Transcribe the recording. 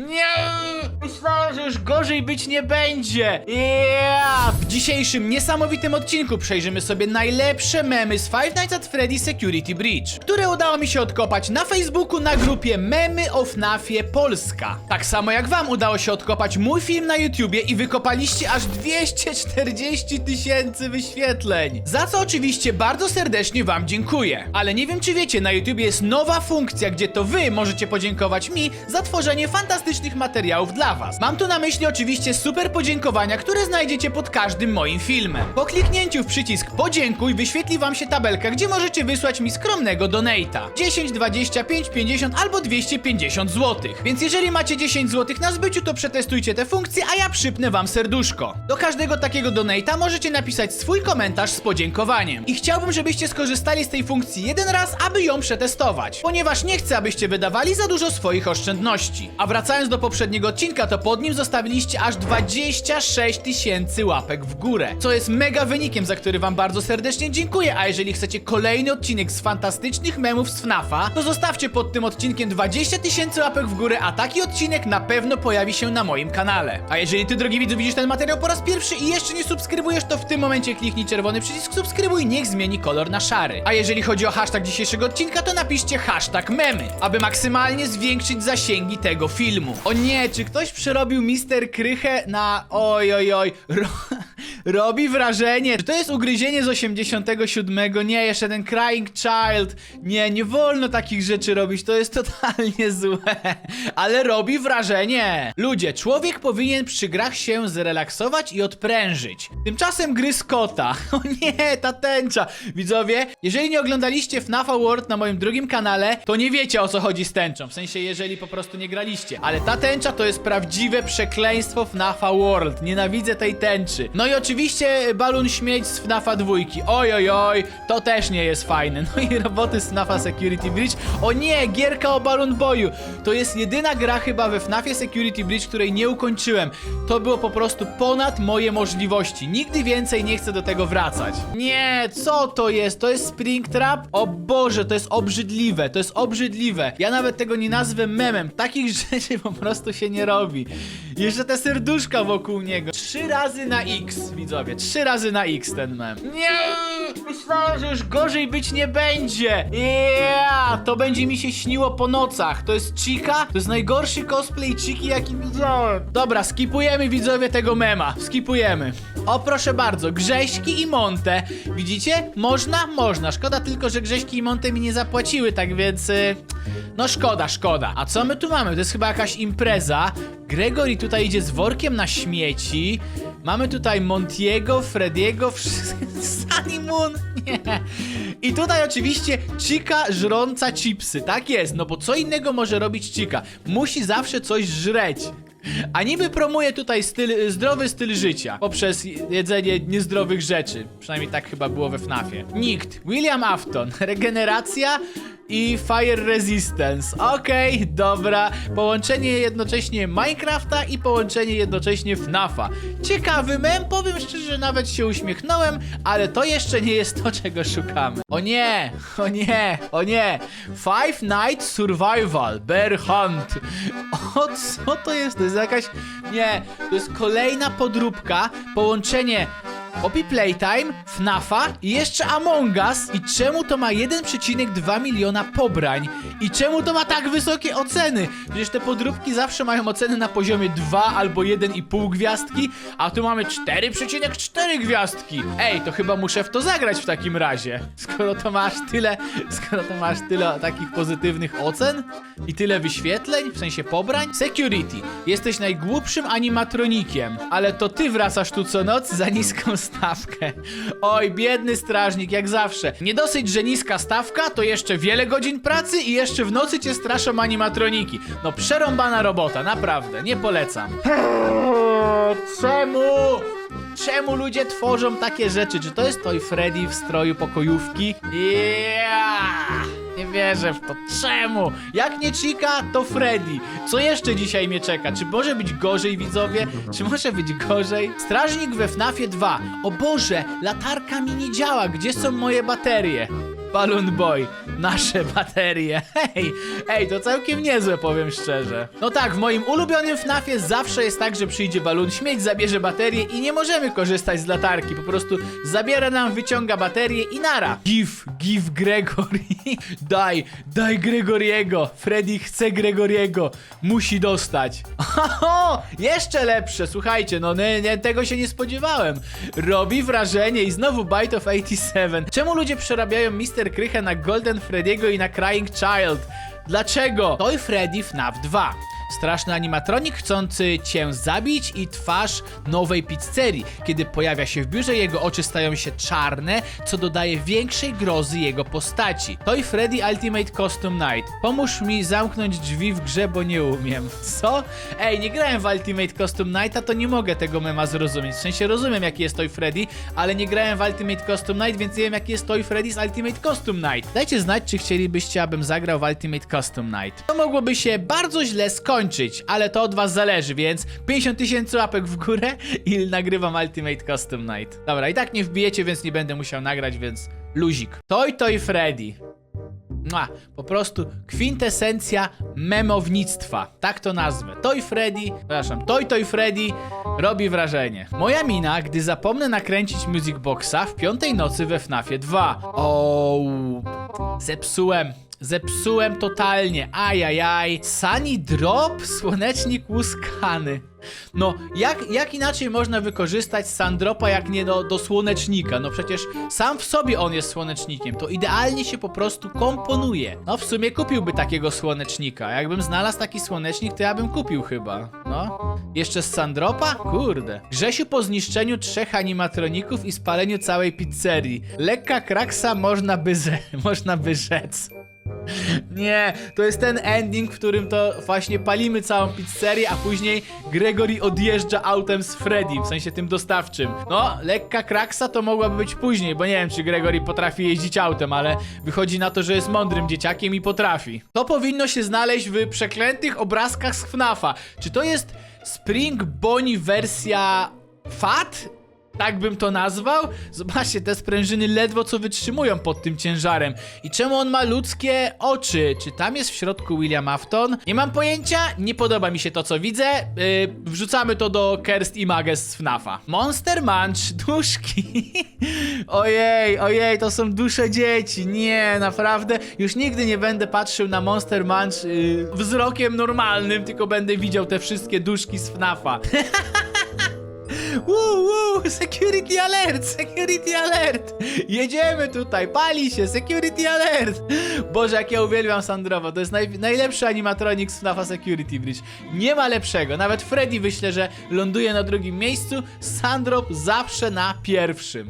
Nie! Myślałem, że już gorzej być nie będzie! Yeah! W dzisiejszym niesamowitym odcinku przejrzymy sobie najlepsze memy z Five Nights at Freddy Security Breach, które udało mi się odkopać na Facebooku na grupie Memy o FNAFie Polska. Tak samo jak wam udało się odkopać mój film na YouTubie i wykopaliście aż 240 tysięcy wyświetleń. Za co oczywiście bardzo serdecznie wam dziękuję. Ale nie wiem czy wiecie, na YouTubie jest nowa funkcja, gdzie to wy możecie podziękować mi za tworzenie fantastycznych materiałów dla was. Mam tu na myśli oczywiście super podziękowania, które znajdziecie pod każdym moim filmem. Po kliknięciu w przycisk podziękuj wyświetli wam się tabelka, gdzie możecie wysłać mi skromnego donata. 10, 25, 50 albo 250 zł. Więc jeżeli macie 10 zł na zbyciu, to przetestujcie tę funkcję, a ja przypnę wam serduszko. Do każdego takiego donata możecie napisać swój komentarz z podziękowaniem. I chciałbym, żebyście skorzystali z tej funkcji jeden raz, aby ją przetestować. Ponieważ nie chcę, abyście wydawali za dużo swoich oszczędności. A wracając do poprzedniego odcinka, to pod nim zostawiliście aż 26 tysięcy łapek w górę. Co jest mega wynikiem, za który wam bardzo serdecznie dziękuję. A jeżeli chcecie kolejny odcinek z fantastycznych memów z FNAFa, to zostawcie pod tym odcinkiem 20 tysięcy łapek w górę, a taki odcinek na pewno pojawi się na moim kanale. A jeżeli ty, drogi widzu, widzisz ten materiał po raz pierwszy i jeszcze nie subskrybujesz, to w tym momencie kliknij czerwony przycisk subskrybuj, niech zmieni kolor na szary. A jeżeli chodzi o hashtag dzisiejszego odcinka, to napiszcie hashtag memy, aby maksymalnie zwiększyć zasięgi tego filmu. O nie, czy ktoś przerobił Mister Krychę na... Oj, oj, oj... Ro... Robi wrażenie. Czy to jest ugryzienie z 87? Nie, jeszcze ten Crying Child. Nie, nie wolno takich rzeczy robić, to jest totalnie złe. Ale robi wrażenie. Ludzie, człowiek powinien przy grach się zrelaksować i odprężyć. Tymczasem gry z kota. O nie, ta tęcza. Widzowie, jeżeli nie oglądaliście FNAFa World na moim drugim kanale, to nie wiecie o co chodzi z tęczą. W sensie, jeżeli po prostu nie graliście. Ale ta tęcza to jest prawdziwe przekleństwo FNAFa World. Nienawidzę tej tęczy. No i oczywiście balon śmieć z FNAFa dwójki. Oj, oj, oj, to też nie jest fajne. No i roboty z FNAFa Security Breach. O nie, gierka o balon boju. To jest jedyna gra chyba we FNAFie Security Breach, której nie ukończyłem. To było po prostu ponad moje możliwości. Nigdy więcej nie chcę do tego wracać. Nie, co to jest? To jest Springtrap? O Boże, to jest obrzydliwe, to jest obrzydliwe. Ja nawet tego nie nazwę memem. Takich rzeczy po prostu się nie robi. Jeszcze te serduszka wokół niego. Trzy razy na X, widzowie. Trzy razy na X ten mem. Nie! Myślałem, że już gorzej być nie będzie. Yeah! To będzie mi się śniło po nocach. To jest Chica? To jest najgorszy cosplay Chiki, jaki widziałem. Dobra, skipujemy widzowie tego mema. Skipujemy. O, proszę bardzo, Grześki i Monte. Widzicie? Można? Można. Szkoda tylko, że Grześki i Monte mi nie zapłaciły, tak więc... Y no szkoda, szkoda. A co my tu mamy? To jest chyba jakaś impreza. Gregory tutaj idzie z workiem na śmieci. Mamy tutaj Montiego, Frediego, wszystko... Sunny Moon. Nie. I tutaj oczywiście Chica żrąca chipsy. Tak jest, no bo co innego może robić Chica? Musi zawsze coś żreć. A niby promuje tutaj styl, zdrowy styl życia poprzez jedzenie niezdrowych rzeczy. Przynajmniej tak chyba było we FNAFie. Nikt. William Afton. Regeneracja i Fire Resistance. Okej, dobra. Połączenie jednocześnie Minecrafta i połączenie jednocześnie FNAFa. Ciekawy mem, powiem szczerze, nawet się uśmiechnąłem, ale to jeszcze nie jest to, czego szukamy. O nie, o nie, o nie. Five Nights Survival, Bear Hunt. O, co to jest? To jest jakaś... Nie, to jest kolejna podróbka, połączenie Poppy Playtime, FNAFa i jeszcze Among Us. I czemu to ma 1,2 miliona pobrań? I czemu to ma tak wysokie oceny? Przecież te podróbki zawsze mają oceny na poziomie 2 albo 1,5 gwiazdki, a tu mamy 4,4 gwiazdki. Ej, to chyba muszę w to zagrać w takim razie. Skoro to masz tyle, skoro to masz tyle takich pozytywnych ocen i tyle wyświetleń, w sensie pobrań. Security. Jesteś najgłupszym animatronikiem, ale to ty wracasz tu co noc za niską stawkę. Oj, biedny strażnik, jak zawsze. Nie dosyć, że niska stawka, to jeszcze wiele godzin pracy i jeszcze w nocy cię straszą animatroniki. No przerąbana robota, naprawdę, nie polecam. Czemu? Czemu ludzie tworzą takie rzeczy? Czy to jest Toy Freddy w stroju pokojówki? Yeah! Nie wierzę w to. Czemu? Jak nie Chica, to Freddy. Co jeszcze dzisiaj mnie czeka? Czy może być gorzej, widzowie? Czy może być gorzej? Strażnik we FNAFie 2. O Boże, latarka mi nie działa. Gdzie są moje baterie? Balloon Boy, nasze baterie. Hej, ej, to całkiem niezłe, powiem szczerze. No tak, w moim ulubionym FNAFie zawsze jest tak, że przyjdzie balon, śmieć zabierze baterię i nie możemy korzystać z latarki. Po prostu zabiera nam, wyciąga baterię i nara. Give, give Gregory. daj, daj Gregoriego. Freddy chce Gregoriego. Musi dostać. Oho, jeszcze lepsze, słuchajcie, no nie, nie, tego się nie spodziewałem. Robi wrażenie i znowu Bite of 87. Czemu ludzie przerabiają Mr. Krychę na Golden Freddy'ego i na Crying Child? Dlaczego? Toy Freddy FNAF 2. Straszny animatronik chcący cię zabić i twarz nowej pizzerii. Kiedy pojawia się w biurze, jego oczy stają się czarne, co dodaje większej grozy jego postaci. Toy Freddy Ultimate Costume Night. Pomóż mi zamknąć drzwi w grze, bo nie umiem. Co? Ej, nie grałem w Ultimate Costume Nighta, to nie mogę tego mema zrozumieć. W sensie rozumiem, jaki jest Toy Freddy, ale nie grałem w Ultimate Costume Night, więc nie wiem, jaki jest Toy Freddy's Ultimate Costume Night. Dajcie znać, czy chcielibyście, abym zagrał w Ultimate Custom Night. To mogłoby się bardzo źle skończyć, ale to od was zależy, więc 50 tysięcy łapek w górę i nagrywam Ultimate Custom Night. Dobra, i tak nie wbijecie, więc nie będę musiał nagrać, więc luzik. Toy Toy Freddy. Mua, po prostu kwintesencja memownictwa. Tak to nazwę. Toy Freddy, przepraszam, Toy Toy Freddy robi wrażenie. Moja mina, gdy zapomnę nakręcić Music Boxa w piątej nocy we FNAFie 2. O, zepsułem. Zepsułem totalnie. Ajajaj. Sunny Drop? Słonecznik łuskany. No, jak, jak inaczej można wykorzystać Sandropa jak nie do, do słonecznika? No przecież sam w sobie on jest słonecznikiem. To idealnie się po prostu komponuje. No w sumie kupiłby takiego słonecznika. Jakbym znalazł taki słonecznik, to ja bym kupił chyba. No. Jeszcze z Sandropa? Kurde. Grzesiu po zniszczeniu trzech animatroników i spaleniu całej pizzerii. Lekka kraksa można by, ze, można by rzec. Nie, to jest ten ending, w którym to właśnie palimy całą pizzerię, a później Gregory odjeżdża autem z Freddy, w sensie tym dostawczym. No, lekka kraksa to mogłaby być później, bo nie wiem, czy Gregory potrafi jeździć autem, ale wychodzi na to, że jest mądrym dzieciakiem i potrafi. To powinno się znaleźć w przeklętych obrazkach z FNAFa. Czy to jest Spring Bonnie wersja FAT? Tak bym to nazwał? Zobaczcie, te sprężyny ledwo co wytrzymują pod tym ciężarem. I czemu on ma ludzkie oczy? Czy tam jest w środku William Afton? Nie mam pojęcia, nie podoba mi się to co widzę. Yy, wrzucamy to do Kerst i Mages z FNAFa. Monster Munch, duszki. ojej, ojej, to są dusze dzieci. Nie, naprawdę. Już nigdy nie będę patrzył na Monster Munch yy, wzrokiem normalnym, tylko będę widział te wszystkie duszki z FNAFa. Woo, woo, security alert, security alert. Jedziemy tutaj, pali się, security alert. Boże, jak ja uwielbiam Sandrowa, to jest naj, najlepszy animatronik z FNAFa Security Bridge. Nie ma lepszego, nawet Freddy myślę, że ląduje na drugim miejscu, Sandrop zawsze na pierwszym.